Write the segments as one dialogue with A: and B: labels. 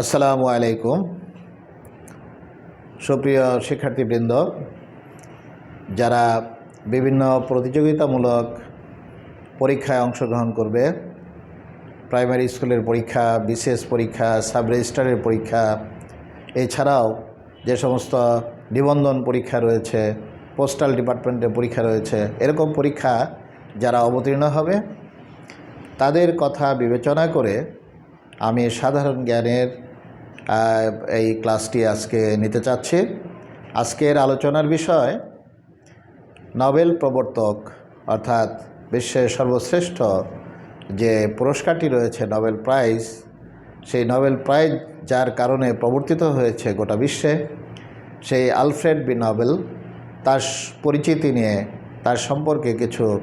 A: আসসালামু আলাইকুম। সুপ্রিয় শিক্ষার্থীবৃন্দ, যারা বিভিন্ন প্রতিযোগিতামূলক পরীক্ষায় অংশগ্রহণ করবে, প্রাইমারি স্কুলের পরীক্ষা বিশেষ পরীক্ষা সাব রেজিস্ট্রারের পরীক্ষা, এছাড়াও যে সমস্ত নিবন্ধন পরীক্ষা রয়েছে, পোস্টাল ডিপার্টমেন্টের পরীক্ষা রয়েছে, এরকম পরীক্ষা যারা অবতীর্ণ হবে, তাদের কথা বিবেচনা করে আমি সাধারণ জ্ঞানের এই ক্লাসটি আজকে নিতে চাচ্ছি। আজকের আলোচনার বিষয়, নোবেল প্রবর্তক, অর্থাৎ বিশ্বের সর্বশ্রেষ্ঠ যে পুরস্কারটি রয়েছে, নোবেল প্রাইজ, সেই নোবেল প্রাইজ যার কারণে প্রবর্তিত হয়েছে গোটা বিশ্বে, সেই আলফ্রেড বি. নোবেল। তার পরিচিতি নিয়ে তার সম্পর্কে কিছু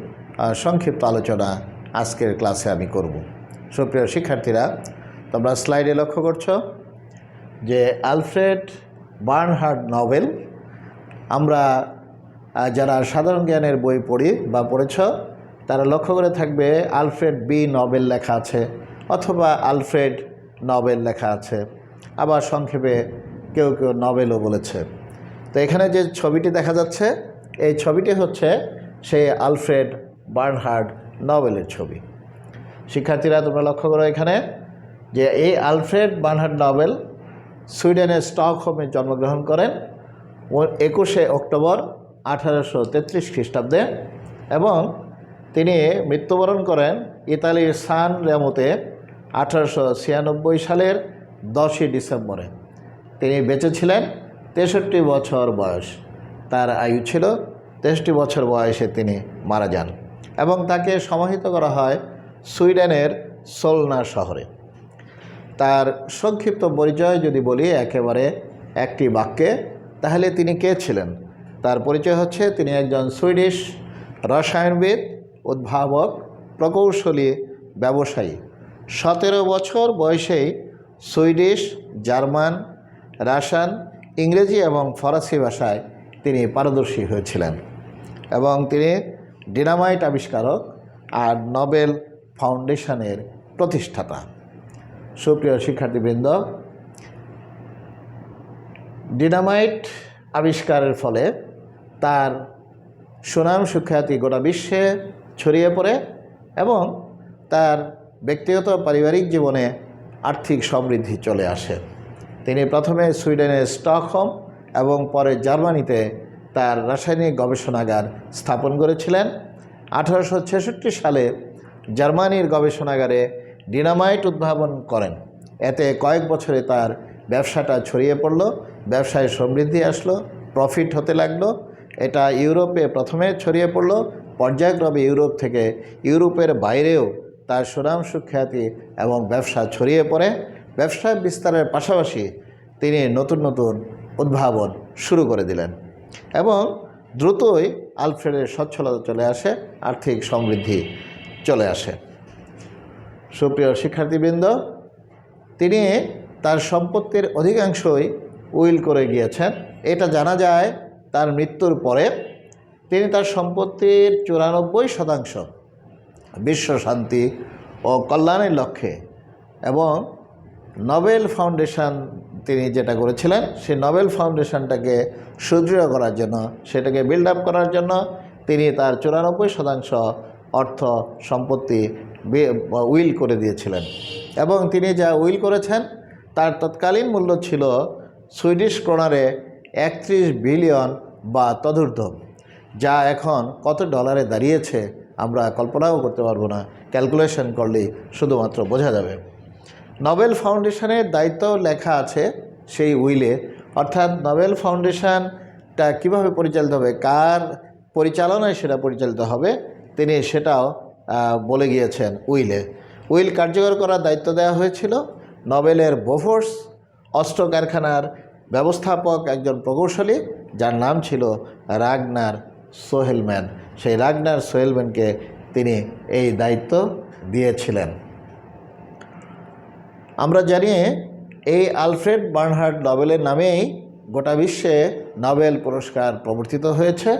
A: সংক্ষিপ্ত আলোচনা আজকের ক্লাসে আমি করব। সুপ্রিয় শিক্ষার্থীরা তোমরা স্লাইডে লক্ষ্য করছ যে আলফ্রেড বার্নহার্ড নোবেল আমরা যারা সাধারণ জ্ঞানের বই পড়ি বা পড়েছ, তারা লক্ষ্য করে থাকবে আলফ্রেড বি নোবেল লেখা আছে অথবা আলফ্রেড নোবেল লেখা আছে। আবার সংক্ষেপে কেউ কেউ নোবেলও বলেছে। তো এখানে যে ছবিটি দেখা যাচ্ছে, এই ছবিটি হচ্ছে সেই আলফ্রেড বার্নহার্ড নোবেলের ছবি। শিক্ষার্থীরা, তোমরা লক্ষ্য করো এখানে। যে এই আলফ্রেড বার্নহার্ড নোবেল সুইডেনের স্টকহোমে জন্মগ্রহণ করেন একুশে অক্টোবর আঠারোশো তেত্রিশ খ্রিস্টাব্দে এবং তিনি মৃত্যুবরণ করেন ইতালির সান রেমোতে আঠারোশো ছিয়ানব্বই সালের দশই ডিসেম্বরে। তিনি বেঁচে ছিলেন তেষট্টি বছর বয়স। তার আয়ু ছিল তেষট্টি বছর বয়সে তিনি মারা যান এবং তাকে সমাহিত করা হয় সুইডেনের সোলনা শহরে। তার সংক্ষিপ্ত পরিচয় যদি বলি, একেবারে একটি বাক্যে, তাহলে তিনি কে ছিলেন? তার পরিচয় হচ্ছে তিনি একজন সুইডিশ রসায়নবিদ, উদ্ভাবক, প্রকৌশলী, ব্যবসায়ী। সতেরো বছর বয়সেই সুইডিশ, জার্মান, রাশিয়ান, ইংরেজি এবং ফরাসি ভাষায় তিনি পারদর্শী হয়েছিলেন এবং তিনি ডিনামাইট আবিষ্কারক আর নোবেল ফাউন্ডেশনের প্রতিষ্ঠাতা। সুপ্রিয় শিক্ষার্থীবৃন্দ, ডিনামাইট আবিষ্কারের ফলে তার সুনাম সুখ্যাতি গোটা বিশ্বে ছড়িয়ে পড়ে এবং তার ব্যক্তিগত পারিবারিক জীবনে আর্থিক সমৃদ্ধি চলে আসে। তিনি প্রথমে সুইডেনের স্টকহোম এবং পরে জার্মানিতে তার রাসায়নিক গবেষণাগার স্থাপন করেছিলেন। আঠারোশো ছেষট্টি সালে জার্মানির গবেষণাগারে ডিনামাইট উদ্ভাবন করেন। এতে কয়েক বছরে তার ব্যবসাটা ছড়িয়ে পড়ল, ব্যবসায় সমৃদ্ধি আসলো প্রফিট হতে লাগল। এটা ইউরোপে প্রথমে ছড়িয়ে পড়ল, পর্যায়ক্রমে ইউরোপ থেকে ইউরোপের বাইরেও তার সুনাম সুখ্যাতি এবং ব্যবসা ছড়িয়ে পড়ে। ব্যবসা বিস্তারের পাশাপাশি তিনি নতুন নতুন উদ্ভাবন শুরু করে দিলেন এবং দ্রুতই আলফ্রেডের সচ্ছলতা চলে আসে, আর্থিক সমৃদ্ধি চলে আসে। সুপ্রিয় শিক্ষার্থীবৃন্দ, তিনি তার সম্পত্তির অধিকাংশই উইল করে গিয়েছেন। এটা জানা যায় তার মৃত্যুর পরে তিনি তার সম্পত্তির চুরানব্বই শতাংশ বিশ্ব শান্তি ও কল্যাণের লক্ষ্যে এবং নোবেল ফাউন্ডেশন তিনি যেটা করেছিলেন, সেই নোবেল ফাউন্ডেশনটাকে সুদৃঢ় করার জন্য, সেটাকে বিল্ড আপ করার জন্য তিনি তার চুরানব্বই শতাংশ অর্থ সম্পত্তি উইল করে দিয়েছিলেন। এবং তিনি যা উইল করেছেন, তার তৎকালীন মূল্য ছিল সুইডিশ ক্রোনারে একত্রিশ বিলিয়ন বা তদূর্ধ্ব, যা এখন কত ডলারে দাঁড়িয়েছে আমরা কল্পনাও করতে পারব না। ক্যালকুলেশন করলেই শুধুমাত্র বোঝা যাবে। নোবেল ফাউন্ডেশনের দায়িত্ব লেখা আছে সেই উইলে। অর্থাৎ নোবেল ফাউন্ডেশনটা কীভাবে পরিচালিত হবে, কার পরিচালনায় সেটা পরিচালিত হবে, তিনি সেটাও বলে গিয়েছেন উইলে। উইল কার্যকর করার দায়িত্ব দেওয়া হয়েছিল নবেলের বোফোর্স অস্ত্র কারখানার ব্যবস্থাপক একজন প্রকৌশলী, যার নাম ছিল রাগনার সোহেলম্যান। সেই রাগনার সোহেলম্যানকে তিনি এই দায়িত্ব দিয়েছিলেন। আমরা জানি এই আলফ্রেড বার্নহার্ড নোবেলের নামেই গোটা বিশ্বে নোবেল পুরস্কার প্রবর্তিত হয়েছে।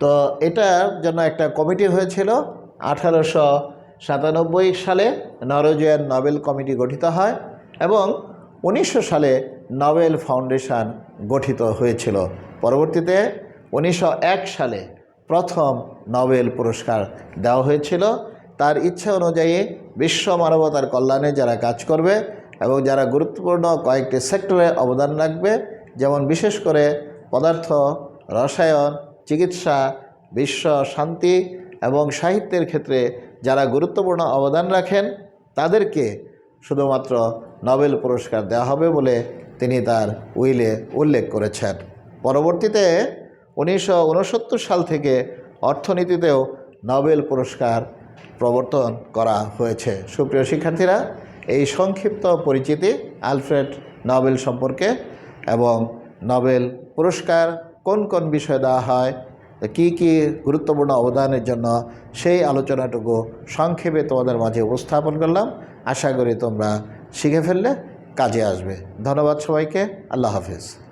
A: তো এটার জন্য একটা কমিটি হয়েছিল আঠারোশো সাতানব্বই সালে নরওয়েজিয়ান নবেল কমিটি গঠিত হয় এবং উনিশশো সালে নোবেল ফাউন্ডেশন গঠিত হয়েছিল। পরবর্তীতে উনিশশো এক সালে প্রথম নোবেল পুরস্কার দেওয়া হয়েছিল। তার ইচ্ছা অনুযায়ী বিশ্ব মানবতার কল্যাণে যারা কাজ করবে এবং যারা গুরুত্বপূর্ণ কয়েকটি সেক্টরে অবদান রাখবে, যেমন বিশেষ করে পদার্থ, রসায়ন, চিকিৎসা, বিশ্ব শান্তি এবং সাহিত্যের ক্ষেত্রে যারা গুরুত্বপূর্ণ অবদান রাখেন, তাদেরকে শুধুমাত্র নোবেল পুরস্কার দেওয়া হবে বলে তিনি তার উইলে উল্লেখ করেছেন। পরবর্তীতে উনিশশো উনসত্তর সাল থেকে অর্থনীতিতেও নোবেল পুরস্কার প্রবর্তন করা হয়েছে। সুপ্রিয় শিক্ষার্থীরা, এই সংক্ষিপ্ত পরিচিতি আলফ্রেড নোবেল সম্পর্কে এবং নোবেল পুরস্কার কোন কোন বিষয় দেওয়া হয় কি কী গুরুত্বপূর্ণ অবদানের জন্য সেই আলোচনাটুকু সংক্ষেপে তোমাদের মাঝে উপস্থাপন করলাম। আশা করি তোমরা শিখে ফেললে কাজে আসবে। ধন্যবাদ সবাইকে। আল্লাহ হাফিজ।